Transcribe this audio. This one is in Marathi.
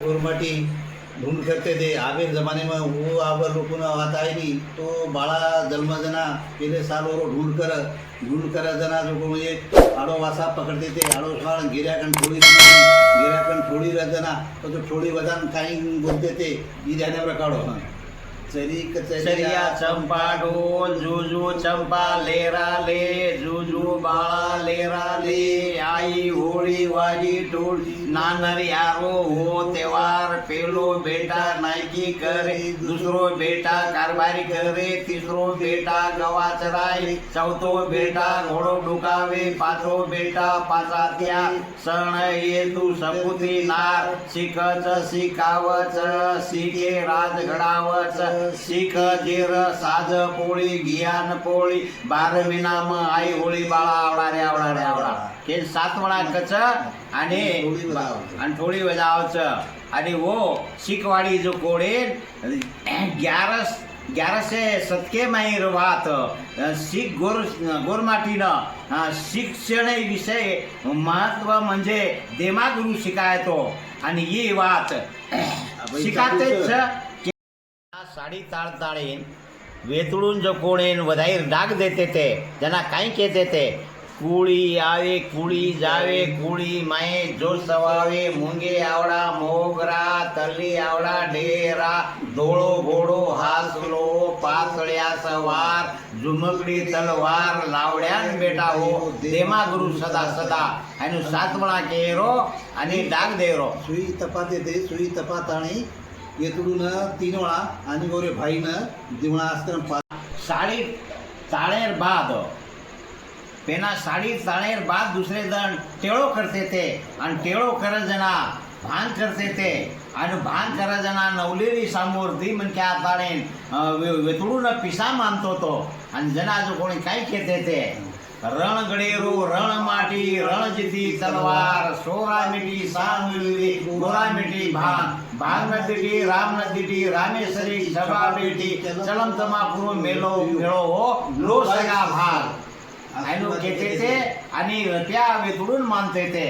गोरमाटी ढूंढ करते थे आगे जमाने में वो अब लोगों ने आता ही नहीं तो बाळा जन्म जना पहले साल वो ढूंढ कर ढूंढ कर जना जो को ये म्हणजे आड़ो वासा पकड़ते थे आड़ो साल गिराकन थोड़ी गिराकन थोड़ी रह जना. तो जो थोड़ी वजन काही बोलते थे ये ध्यान रखाड़ो हाँ चरी चरिया चंपा ढोल जुजू चंपा लेरा ले जुजू बाळा लेरा ले आई होळी वाजी ढोल नानर यारो हो तेवार पेलो बेटा नायकी करे दुसरो बेटा कारभारी करे तिसरो बेटा गवाच राय चौथो बेटा घोडो डुकावे पाचो बेटा पाचात्या सण ये तू सपुत्री नार शिकच शिकावच शिके राज घडावच शिक जेर साज पोळी घियान पोळी बार महिनाम आई होळी बाळा आवडा रे आवडा. रे आवडा हे सात वेळा कच आणि. आणि थोडी बजावचं आणि वो शिकवाडी जो कोडे ग्यारस ग्यारसे सतके माहीर वात शिक गोर गोरमाटीनं शिक्षण विषय महत्त्व म्हणजे देमागुरु शिकायतो. आणि ही वात. शिकातेच साडी ताळताळीन वेतळून जो कोणेन वधाईर डाग देते ते त्यांना काही केते ते. कुळी आवे कुळी जावे कुळी माये जो सवावे मुंगे आवडा मोगरा तल्ली आवडा डेरा धोळो घोडो हासलो पातळ्या सवार झुमकडी तलवार लावड्यान बेटा हो देमा गुरु सदा सदा. आणि सातवळा केरो आणि डाग देरो. सुई तपाते ते सुई तपाताणी येतडून तीन वेळा आणि गोरे भाईनं दिवळा आश्रम पाच साडी ताळेर बाद. पेना साडी ताळेर बाद दुसरे जण टेळो करते ते आणि टेळो करत जना भान करते ते आणि भान करत जना नवलेली सामोर दी म्हण ताळेन वेतडून पिसा मानतो तो. आणि जना जो कोणी काय खेते ते रण गडेरू रण माटी रणजिती तलवार सोरा मिठी सांग मिळवी गोरा मिठी भान भान नदीटी राम नदीटी रामेश्वरी सभा बेटी चलम तमापुर मेलो मेळो हो लो सगा भाग आणि केते ते आणि त्या वेतडून मानते ते.